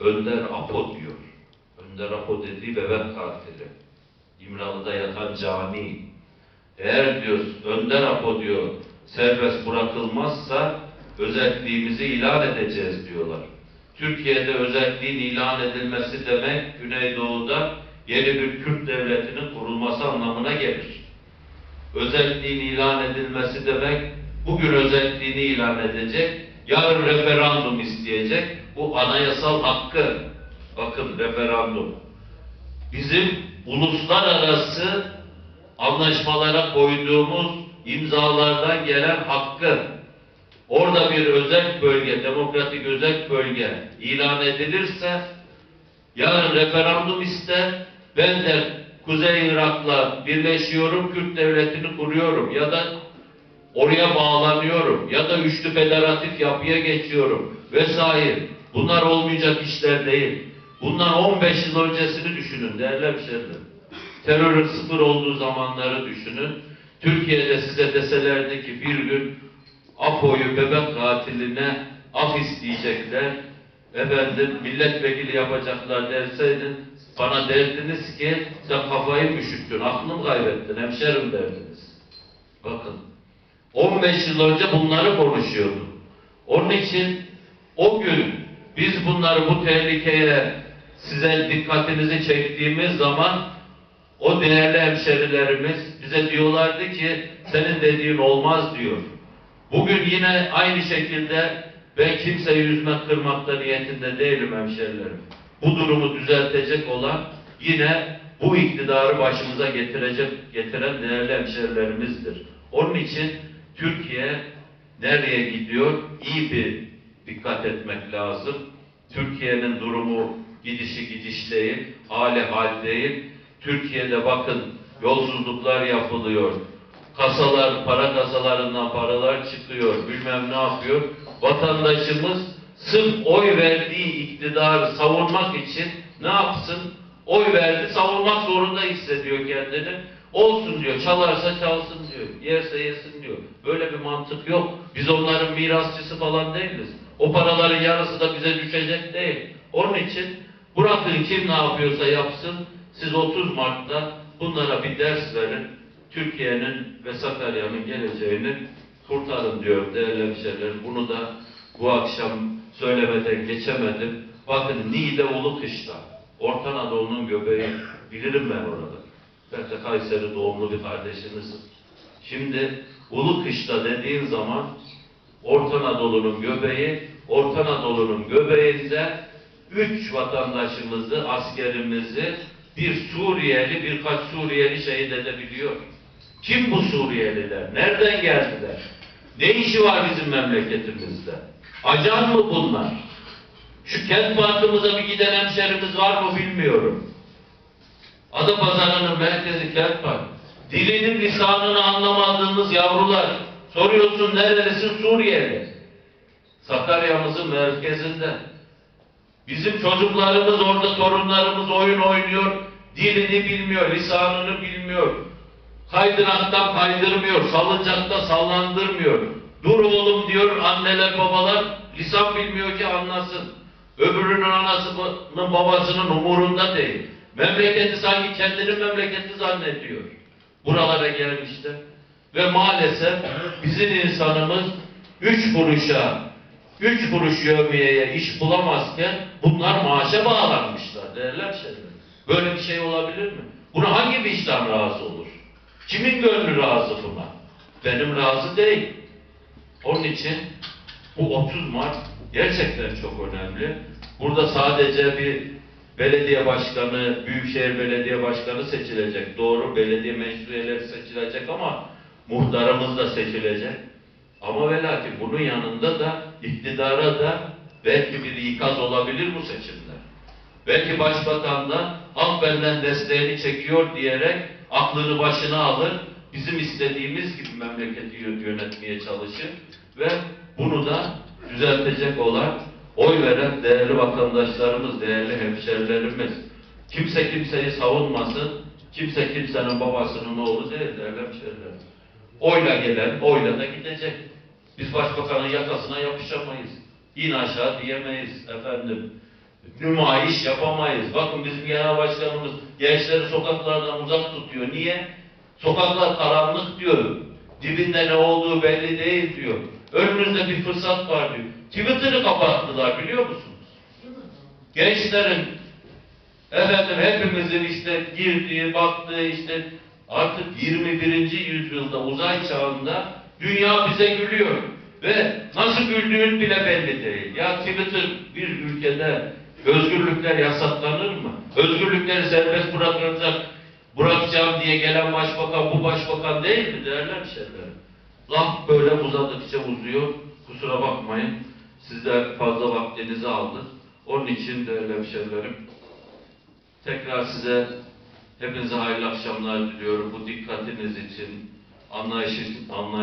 Önder Apo diyor. Önder Apo dediği bebek katili. İmralı'da yatan cani. Eğer diyor Önder Apo diyor serbest bırakılmazsa özelliğimizi ilan edeceğiz diyorlar. Türkiye'de özelliğin ilan edilmesi demek Güneydoğu'da yeni bir Kürt devletinin kurulması anlamına gelir. Özelliğin ilan edilmesi demek bugün özelliğini ilan edecek, yarın referandum isteyecek. Bu anayasal hakkı. Bakın referandum. Bizim uluslararası anlaşmalara koyduğumuz imzalardan gelen hakkı orada bir özel bölge, demokratik özel bölge ilan edilirse yarın referandum ister, ben de Kuzey Irak'la birleşiyorum, Kürt devletini kuruyorum ya da oraya bağlanıyorum ya da üçlü federatif yapıya geçiyorum vesaire. Bunlar olmayacak işler değil. Bundan 15 yıl öncesini düşünün değerli hemşehrilerim. Terörün sıfır olduğu zamanları düşünün. Türkiye'de size deselerdi ki bir gün Apo'yu bebek katiline af isteyecekler. Efendim milletvekili yapacaklar derseydin bana derdiniz ki sen kafayı mı üşüttün, aklını kaybettin, hemşerim derdiniz. Bakın 15 yıl önce bunları konuşuyorduk. Onun için o gün biz bunları bu tehlikeye size dikkatinizi çektiğimiz zaman o değerli hemşerilerimiz bize diyorlardı ki senin dediğin olmaz diyor. Bugün yine aynı şekilde ben kimseyi üzmek kırmakta niyetinde değilim hemşerilerim. Bu durumu düzeltecek olan yine bu iktidarı başımıza getirecek getiren değerli hemşerilerimizdir. Onun için Türkiye nereye gidiyor? İyi bir dikkat etmek lazım. Türkiye'nin durumu gidişi gidiş değil, hali hal değil. Türkiye'de bakın yolsuzluklar yapılıyor. Kasalar, para kasalarından paralar çıkıyor. Bilmem ne yapıyor. Vatandaşımız sırf oy verdiği iktidarı savunmak için ne yapsın? Oy verdi, savunmak zorunda hissediyor kendini. Olsun diyor, çalarsa çalsın diyor, yerse yesin diyor. Böyle bir mantık yok. Biz onların mirasçısı falan değiliz. O paraların yarısı da bize düşecek değil. Onun için bırakın kim ne yapıyorsa yapsın. Siz 30 Mart'ta bunlara bir ders verin. Türkiye'nin ve Sakarya'nın geleceğini kurtarın diyor değerli hemşehrilerim. Bunu da bu akşam söylemeden geçemedim. Bakın Niğde Ulukışla, Orta Anadolu'nun göbeği. Bilirim ben orada. Ben de Kayseri doğumlu bir kardeşinizim. Şimdi Ulukışla dediğin zaman Orta Anadolu'nun göbeği, Orta Anadolu'nun göbeğinde üç vatandaşımızı, askerimizi bir Suriyeli, birkaç Suriyeli şehit edebiliyor. Kim bu Suriyeliler? Nereden geldiler? Ne işi var bizim memleketimizde? Acan mı bunlar? Şu kent parkımıza bir giden hemşerimiz var mı bilmiyorum. Adapazarı'nın merkezi kent park. Dilinin lisanını anlamadığımız yavrular. Soruyorsun nerelisin Suriyeli. Sakarya'mızın merkezinde. Bizim çocuklarımız orada torunlarımız oyun oynuyor. Dilini bilmiyor, lisanını bilmiyor. Kaydıraktan kaydırmıyor, salıncakta sallandırmıyor. Dur oğlum diyor anneler babalar lisan bilmiyor ki anlasın. Öbürünün anasının babasının umurunda değil. Memleketi sanki kendinin memleketi zannediyor. Buralara gelmişler. Ve maalesef bizim insanımız üç kuruşa, üç kuruş yövmiyeye iş bulamazken bunlar maaşa bağlanmışlar değerli hemşehrilerim. Böyle bir şey olabilir mi? Buna hangi vicdan razı olur? Kimin gönlü razı buna? Benim razı değil. Onun için bu 30 Mart gerçekten çok önemli. Burada sadece bir belediye başkanı, büyükşehir belediye başkanı seçilecek. Doğru belediye meclis üyeleri seçilecek ama muhtarımız da seçilecek. Ama ve bunun yanında da iktidara da belki bir ikaz olabilir bu seçimler. Belki başbakan da halk benden desteğini çekiyor diyerek aklını başına alır, bizim istediğimiz gibi memleketi yö- yönetmeye çalışır ve bunu da düzeltecek olan oy veren değerli vatandaşlarımız, değerli hemşerilerimiz. Kimse kimseyi savunmasın, kimse kimsenin babasının oğlu değil değerli hemşerilerim. Oyla gelen oyla da gidecek. Biz başbakanın yakasına yapışamayız. İn aşağı diyemeyiz efendim. nümayiş yapamayız. Bakın bizim genel başkanımız gençleri sokaklardan uzak tutuyor. Niye? Sokaklar karanlık diyor. Dibinde ne olduğu belli değil diyor. Önünüzde bir fırsat var diyor. Twitter'ı kapattılar biliyor musunuz? Gençlerin efendim hepimizin işte girdiği, baktığı işte artık 21. yüzyılda uzay çağında dünya bize gülüyor. Ve nasıl güldüğün bile belli değil. Ya Twitter bir ülkede özgürlükler yasaklanır mı? Özgürlükleri serbest bırakılacak, bırakacağım diye gelen başbakan bu başbakan değil mi değerli hemşehrilerim? Laf böyle uzadıkça uzuyor. Kusura bakmayın. Sizde fazla vaktinizi aldı. Onun için değerli hemşehrilerim tekrar size hepinize hayırlı akşamlar diliyorum. Bu dikkatiniz için, anlayış için, anlayış